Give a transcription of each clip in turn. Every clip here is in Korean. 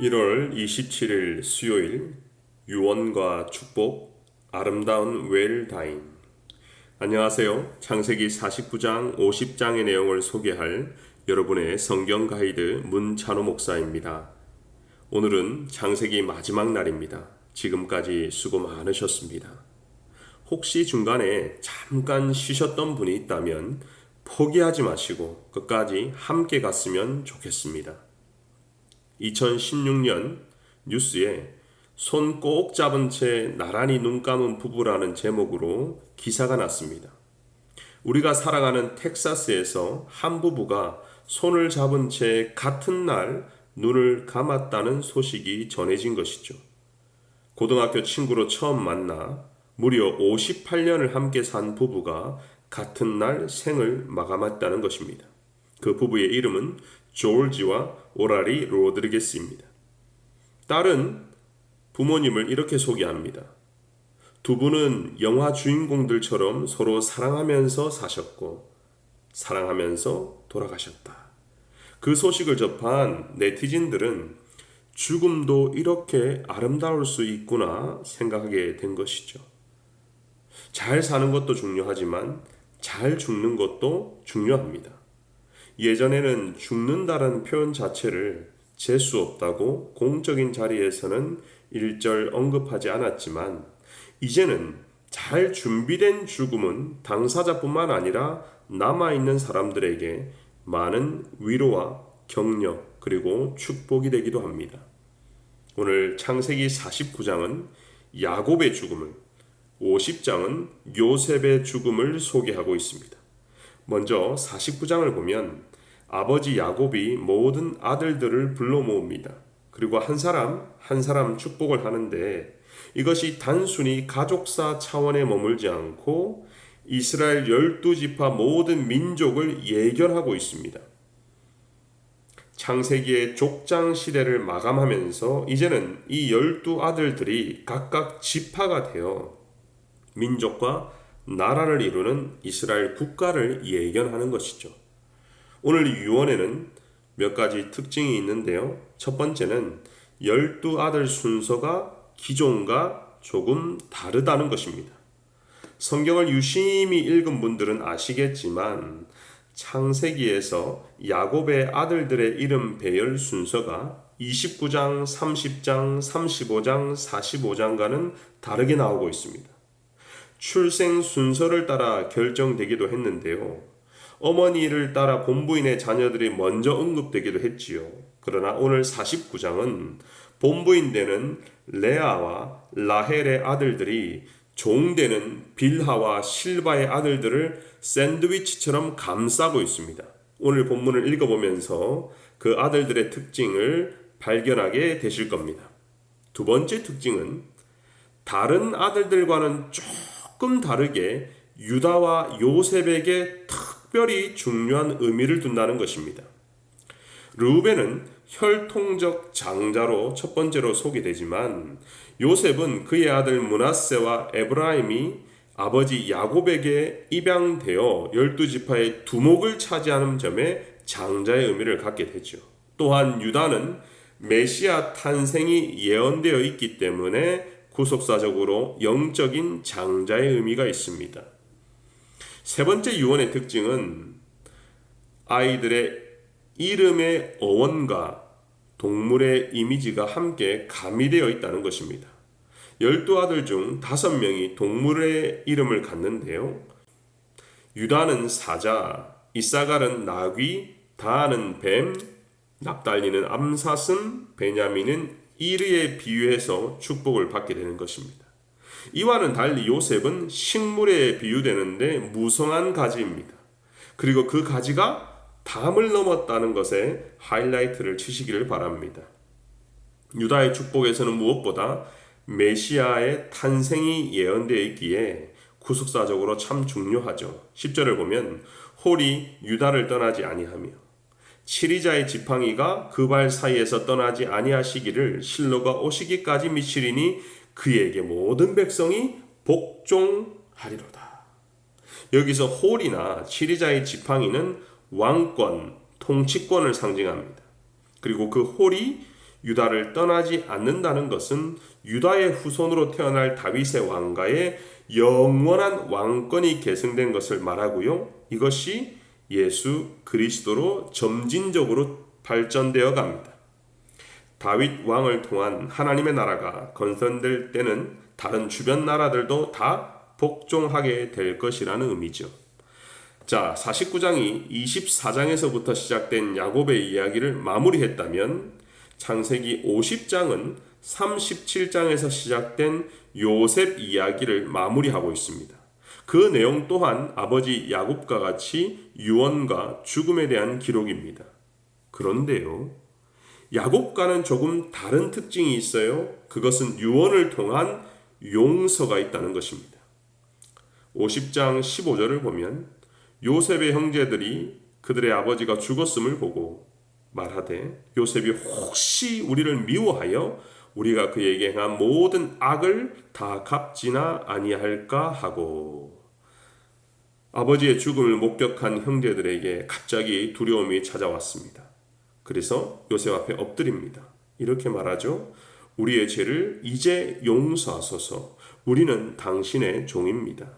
1월 27일 수요일 유언과 축복 아름다운 웰다임 안녕하세요. 창세기 49장 50장의 내용을 소개할 여러분의 성경 가이드 문찬호 목사입니다. 오늘은 창세기 마지막 날입니다. 지금까지 수고 많으셨습니다. 혹시 중간에 잠깐 쉬셨던 분이 있다면 포기하지 마시고 끝까지 함께 갔으면 좋겠습니다. 2016년 뉴스에 손 꼭 잡은 채 나란히 눈 감은 부부라는 제목으로 기사가 났습니다. 우리가 살아가는 텍사스에서 한 부부가 손을 잡은 채 같은 날 눈을 감았다는 소식이 전해진 것이죠. 고등학교 친구로 처음 만나 무려 58년을 함께 산 부부가 같은 날 생을 마감했다는 것입니다. 그 부부의 이름은 조르지와 오라리 로드리게스입니다. 딸은 부모님을 이렇게 소개합니다. 두 분은 영화 주인공들처럼 서로 사랑하면서 사셨고, 사랑하면서 돌아가셨다. 그 소식을 접한 네티즌들은 죽음도 이렇게 아름다울 수 있구나 생각하게 된 것이죠. 잘 사는 것도 중요하지만 잘 죽는 것도 중요합니다. 예전에는 죽는다라는 표현 자체를 재수 없다고 공적인 자리에서는 일절 언급하지 않았지만 이제는 잘 준비된 죽음은 당사자뿐만 아니라 남아있는 사람들에게 많은 위로와 격려 그리고 축복이 되기도 합니다. 오늘 창세기 49장은 야곱의 죽음을 50장은 요셉의 죽음을 소개하고 있습니다. 먼저 49장을 보면 아버지 야곱이 모든 아들들을 불러 모읍니다. 그리고 한 사람 한 사람 축복을 하는데 이것이 단순히 가족사 차원에 머물지 않고 이스라엘 열두 지파 모든 민족을 예견하고 있습니다. 창세기의 족장 시대를 마감하면서 이제는 이 열두 아들들이 각각 지파가 되어 민족과 나라를 이루는 이스라엘 국가를 예견하는 것이죠. 오늘 유언에는 몇 가지 특징이 있는데요. 첫 번째는 열두 아들 순서가 기존과 조금 다르다는 것입니다. 성경을 유심히 읽은 분들은 아시겠지만 창세기에서 야곱의 아들들의 이름 배열 순서가 29장, 30장, 35장, 45장과는 다르게 나오고 있습니다. 출생 순서를 따라 결정되기도 했는데요. 어머니를 따라 본부인의 자녀들이 먼저 언급되기도 했지요. 그러나 오늘 49장은 본부인 되는 레아와 라헬의 아들들이 종되는 빌하와 실바의 아들들을 샌드위치처럼 감싸고 있습니다. 오늘 본문을 읽어보면서 그 아들들의 특징을 발견하게 되실 겁니다. 두 번째 특징은 다른 아들들과는 조금 다르게 유다와 요셉에게 특별히 중요한 의미를 둔다는 것입니다. 르우벤은 혈통적 장자로 첫 번째로 소개되지만 요셉은 그의 아들 문하세와 에브라임이 아버지 야곱에게 입양되어 열두 지파의 두목을 차지하는 점에 장자의 의미를 갖게 되죠. 또한 유다는 메시아 탄생이 예언되어 있기 때문에 구속사적으로 영적인 장자의 의미가 있습니다. 세 번째 유언의 특징은 아이들의 이름의 어원과 동물의 이미지가 함께 가미되어 있다는 것입니다. 열두 아들 중 다섯 명이 동물의 이름을 갖는데요. 유다는 사자, 이사갈은 나귀, 다하는 뱀, 납달리는 암사슴, 베냐민은 이르에 비유해서 축복을 받게 되는 것입니다. 이와는 달리 요셉은 식물에 비유되는데 무성한 가지입니다. 그리고 그 가지가 담을 넘었다는 것에 하이라이트를 치시기를 바랍니다. 유다의 축복에서는 무엇보다 메시아의 탄생이 예언되어 있기에 구속사적으로 참 중요하죠. 10절을 보면 홀이 유다를 떠나지 아니하며 치리자의 지팡이가 그 발 사이에서 떠나지 아니하시기를 실로가 오시기까지 미치리니 그에게 모든 백성이 복종하리로다. 여기서 홀이나 치리자의 지팡이는 왕권, 통치권을 상징합니다. 그리고 그 홀이 유다를 떠나지 않는다는 것은 유다의 후손으로 태어날 다윗의 왕가의 영원한 왕권이 계승된 것을 말하고요. 이것이 예수 그리스도로 점진적으로 발전되어 갑니다. 다윗 왕을 통한 하나님의 나라가 건설될 때는 다른 주변 나라들도 다 복종하게 될 것이라는 의미죠. 자, 49장이 24장에서부터 시작된 야곱의 이야기를 마무리했다면 창세기 50장은 37장에서 시작된 요셉 이야기를 마무리하고 있습니다. 그 내용 또한 아버지 야곱과 같이 유언과 죽음에 대한 기록입니다. 그런데요, 야곱과는 조금 다른 특징이 있어요. 그것은 유언을 통한 용서가 있다는 것입니다. 50장 15절을 보면 요셉의 형제들이 그들의 아버지가 죽었음을 보고 말하되 요셉이 혹시 우리를 미워하여 우리가 그에게 행한 모든 악을 다 갚지나 아니할까 하고 아버지의 죽음을 목격한 형제들에게 갑자기 두려움이 찾아왔습니다. 그래서 요셉 앞에 엎드립니다. 이렇게 말하죠. 우리의 죄를 이제 용서하소서. 우리는 당신의 종입니다.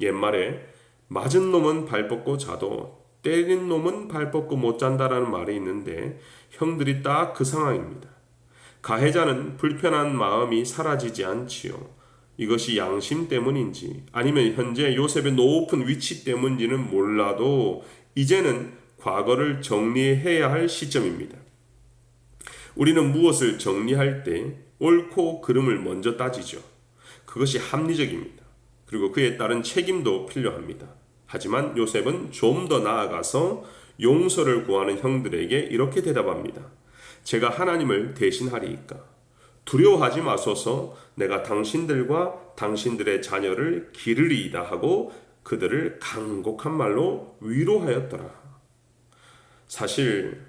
옛말에 맞은 놈은 발 뻗고 자도 때린 놈은 발 뻗고 못 잔다라는 말이 있는데 형들이 딱 그 상황입니다. 가해자는 불편한 마음이 사라지지 않지요. 이것이 양심 때문인지 아니면 현재 요셉의 높은 위치 때문인지는 몰라도 이제는 과거를 정리해야 할 시점입니다. 우리는 무엇을 정리할 때 옳고 그름을 먼저 따지죠. 그것이 합리적입니다. 그리고 그에 따른 책임도 필요합니다. 하지만 요셉은 좀 더 나아가서 용서를 구하는 형들에게 이렇게 대답합니다. 제가 하나님을 대신하리이까. 두려워하지 마소서 내가 당신들과 당신들의 자녀를 기르리이다 하고 그들을 강곡한 말로 위로하였더라. 사실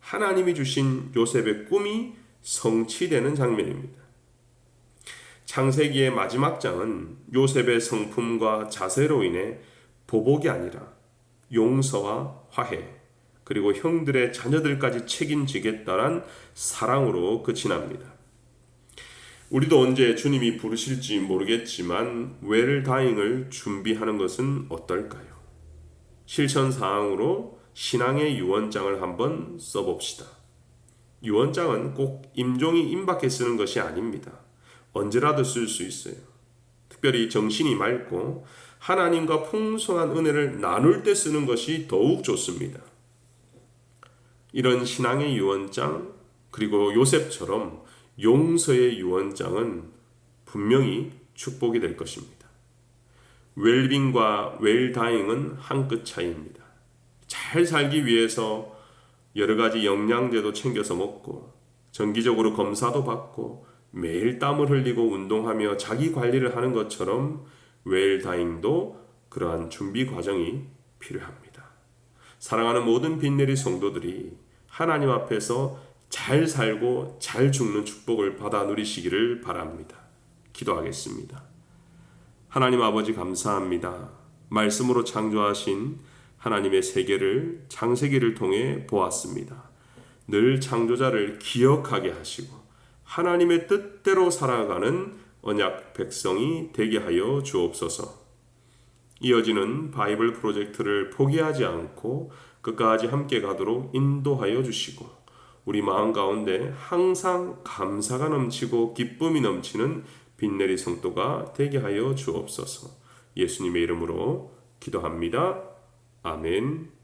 하나님이 주신 요셉의 꿈이 성취되는 장면입니다. 창세기의 마지막 장은 요셉의 성품과 자세로 인해 보복이 아니라 용서와 화해, 그리고 형들의 자녀들까지 책임지겠다란 사랑으로 끝이 납니다. 우리도 언제 주님이 부르실지 모르겠지만 웰 다잉을 준비하는 것은 어떨까요? 실천 사항으로 신앙의 유언장을 한번 써봅시다. 유언장은 꼭 임종이 임박해 쓰는 것이 아닙니다. 언제라도 쓸 수 있어요. 특별히 정신이 맑고 하나님과 풍성한 은혜를 나눌 때 쓰는 것이 더욱 좋습니다. 이런 신앙의 유언장 그리고 요셉처럼 용서의 유언장은 분명히 축복이 될 것입니다. 웰빙과 웰다잉은 한 끗 차이입니다. 잘 살기 위해서 여러 가지 영양제도 챙겨서 먹고 정기적으로 검사도 받고 매일 땀을 흘리고 운동하며 자기 관리를 하는 것처럼 웰다잉도 그러한 준비 과정이 필요합니다. 사랑하는 모든 빈내리 성도들이 하나님 앞에서 잘 살고 잘 죽는 축복을 받아 누리시기를 바랍니다. 기도하겠습니다. 하나님 아버지 감사합니다. 말씀으로 창조하신 하나님의 세계를 창세기를 통해 보았습니다. 늘 창조자를 기억하게 하시고 하나님의 뜻대로 살아가는 언약 백성이 되게 하여 주옵소서. 이어지는 바이블 프로젝트를 포기하지 않고 끝까지 함께 가도록 인도하여 주시고 우리 마음 가운데 항상 감사가 넘치고 기쁨이 넘치는 빈내리 성도가 되게 하여 주옵소서. 예수님의 이름으로 기도합니다. 아멘.